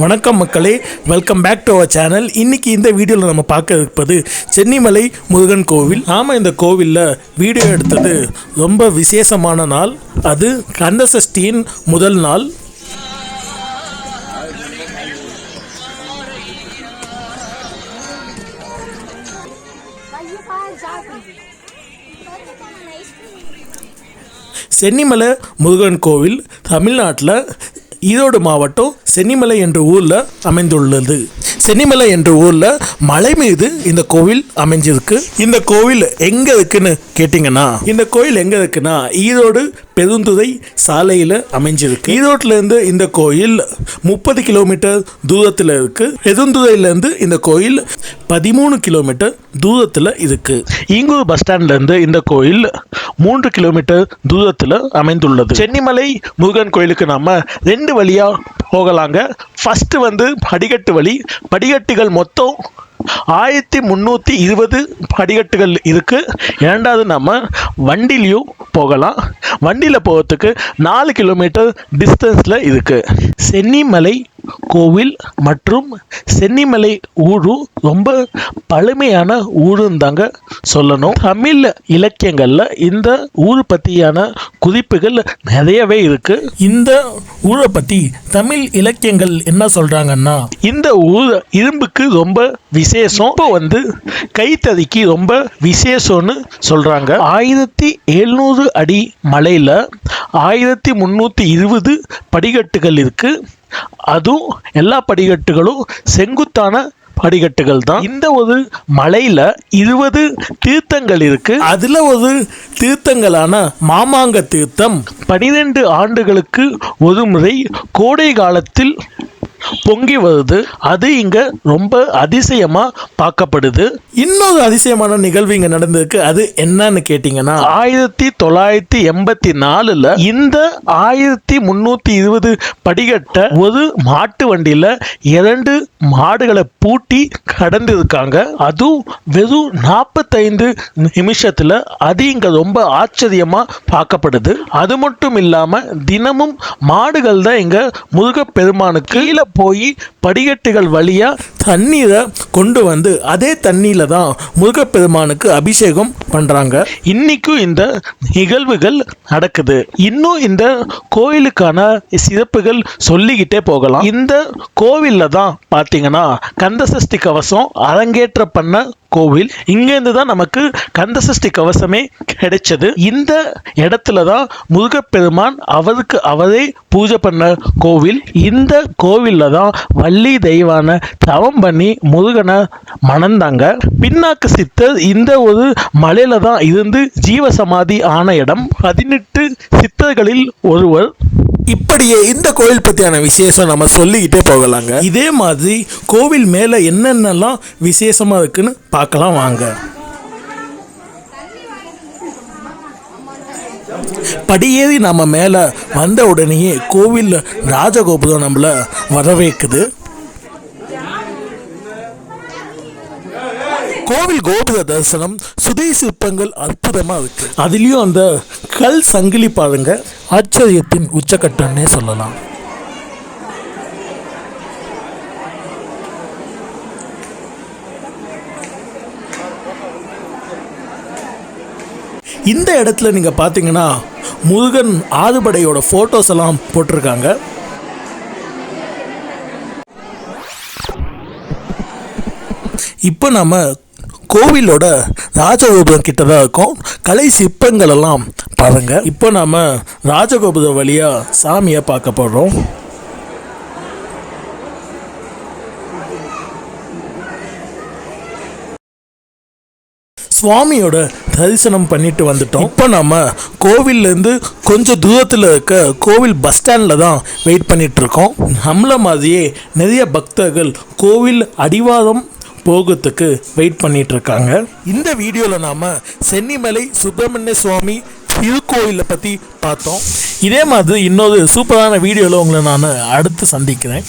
வணக்கம் மக்களே welcome back to our channel இன்னைக்கு இந்த வீடியோவில் நம்ம பார்க்க இருப்பது சென்னிமலை முருகன் கோவில். நாம இந்த கோவிலில் வீடியோ எடுத்தது ரொம்ப விசேஷமான நாள். அது கந்த சஷ்டியின் முதல் நாள். சென்னிமலை முருகன் கோவில் தமிழ்நாட்டில் ஈரோடு மாவட்டம் சென்னிமலை என்ற ஊரில் அமைந்துள்ளது. சென்னிமலை என்ற ஊரில் மலை மீது இந்த கோவில் அமைஞ்சிருக்கு. இந்த கோவில் எங்கே இருக்குன்னு கேட்டிங்கன்னா இந்த கோவில் எங்கே இருக்குன்னா ஈரோடு பெருந்துறை சாலையில் அமைஞ்சிருக்கு. ஈரோட்டிலேருந்து இந்த கோயில் முப்பது கிலோமீட்டர் தூரத்தில் இருக்கு. பெருந்துறையிலேருந்து இந்த கோயில் பதிமூணு கிலோமீட்டர் தூரத்தில் இருக்கு. ஈங்கூர் பஸ் ஸ்டாண்ட்லேருந்து இந்த கோயில் மூன்று கிலோமீட்டர் தூரத்தில் அமைந்துள்ளது. சென்னிமலை முருகன் கோயிலுக்கு நம்ம ரெண்டு வழியாக போகலாங்க. ஃபஸ்ட்டு வந்து படிக்கட்டு வழி. படிக்கட்டுகள் மொத்தம் ஆயிரத்தி முந்நூற்றி இருபது படிக்கட்டுகள் இருக்குது இரண்டாவது நம்ம வண்டிலையும் போகலாம். வண்டியில் போகிறதுக்கு நாலு கிலோமீட்டர் டிஸ்டன்ஸில் இருக்குது சென்னிமலை கோவில் மற்றும் சென்னிமலை ஊரு ரொம்ப பழமையான ஊருன்னு தாங்க சொல்லணும். தமிழ் இலக்கியங்களில் இந்த ஊர் பற்றியான குறிப்புகள் நிறையவே இருக்கு. இந்த ஊரை பற்றி தமிழ் இலக்கியங்கள் என்ன சொல்கிறாங்கன்னா இந்த ஊர் இரும்புக்கு ரொம்ப விசேஷம். இப்போ வந்து கைத்தறிக்கு ரொம்ப விசேஷம்னு சொல்கிறாங்க ஆயிரத்தி எழுநூறு அடி மலையில் ஆயிரத்தி முந்நூற்றி இருபது படிக்கட்டுகள் இருக்குது அதுவும் எல்லா படிக்கட்டுகளும் செங்குத்தான படிக்கட்டுகள் தான். இந்த ஒரு மலையில இருபது தீர்த்தங்கள் இருக்கு. அதுல ஒரு தீர்த்தங்களான மாமாங்க தீர்த்தம். பனிரெண்டு ஆண்டுகளுக்கு ஒரு முறை கோடை காலத்தில் பொங்கி வருது. அது இங்க ரொம்ப அதிசயமா பார்க்கப்படுது. இன்னொரு அதிசயமான நிகழ்வு இங்க நடந்திருக்கு. அது என்னன்னு கேட்டீங்கன்னா ஆயிரத்தி தொள்ளாயிரத்தி எண்பத்தி நாலுல இந்த ஆயிரத்தி முன்னூத்தி இருபது படிக்கட்ட ஒரு மாட்டு வண்டியில இரண்டு மாடுகளை பூட்டி கடந்து இருக்காங்க அதுவும் வெறும் நாற்பத்தைந்து நிமிஷத்துல அது இங்க ரொம்ப ஆச்சரியமா பார்க்கப்படுது. அது மட்டும் இல்லாம தினமும் மாடுகள் தான் இங்க முருகப்பெருமானுக்கு கீழே போய் படிக்கட்டுகள் வழியாக தண்ணீரை கொண்டு வந்து அதே தண்ணியில் தான் முருகப்பெருமானுக்கு அபிஷேகம் பண்ணுறாங்க இன்றைக்கும் இந்த நிகழ்வுகள் நடக்குது. இன்னும் இந்த கோயிலுக்கான சிறப்புகள் சொல்லிக்கிட்டே போகலாம். இந்த கோவில்ல தான் பார்த்தீங்கன்னா கந்தசஷ்டி கவசம் அரங்கேற்ற பண்ண கோவில் இங்கேருந்து தான் நமக்கு கந்தசஷ்டி கவசமே கிடைச்சது. இந்த இடத்துல தான் முருகப்பெருமான் அவருக்கு அவரே பூஜை பண்ண கோவில். இந்த கோவில்ல தான் வள்ளி தெய்வான தவம் பண்ணி முருகனை மணந்தாங்க. பின்னாக்கு சித்தர் இந்த ஒரு மலையில தான் இருந்து ஜீவசமாதி ஆன இடம். பதினெட்டு சித்தர்களில் ஒருவர். இப்படியே இந்த கோவில் பற்றியான விசேஷம் நம்ம சொல்லிக்கிட்டே போகலாங்க. இதே மாதிரி கோவில் மேலே என்னென்னலாம் விசேஷமாக இருக்குன்னு பார்க்கலாம் வாங்க. படியேறி நம்ம மேலே வந்த உடனேயே கோவில் ராஜகோபுரம் நம்மளை வரவேற்குது. கோவில் கோபுர தரிசனம் சுதை சிற்பங்கள் அற்புதமாக இருக்கு. அதுலேயும் அந்த கல் சங்கிலி பாருங்க. ஆச்சரியத்தின் உச்சக்கட்டம்னே சொல்லலாம். இந்த இடத்துல நீங்கள் பார்த்தீங்கன்னா முருகன் ஆறுபடையோட ஃபோட்டோஸ் எல்லாம் போட்டிருக்காங்க. இப்போ நம்ம கோவிலோட ராஜகோபுரம் கிட்ட தான் இருக்கோம். கலை சிற்பங்கள் எல்லாம் பாருங்கள் இப்போ நம்ம ராஜகோபுரம் வழியாக சாமியை பார்க்க போறோம். சுவாமியோட தரிசனம் பண்ணிட்டு வந்துட்டோம். இப்போ நம்ம கோவில்லேருந்து கொஞ்சம் தூரத்தில் இருக்க கோவில் பஸ் ஸ்டாண்டில் தான் வெயிட் பண்ணிகிட்ருக்கோம் நம்மளை நம்மள மாதிரியே நிறைய பக்தர்கள் கோவில் அடிவாரம் போகிறதுக்கு வெயிட் பண்ணிகிட்ருக்காங்க இந்த வீடியோவில் நாம் சென்னிமலை சுப்பிரமணிய சுவாமி திருக்கோயிலை பற்றி பார்த்தோம். இதே மாதிரி இன்னொரு சூப்பரான வீடியோவில் உங்களை நான் அடுத்து சந்திக்கிறேன்.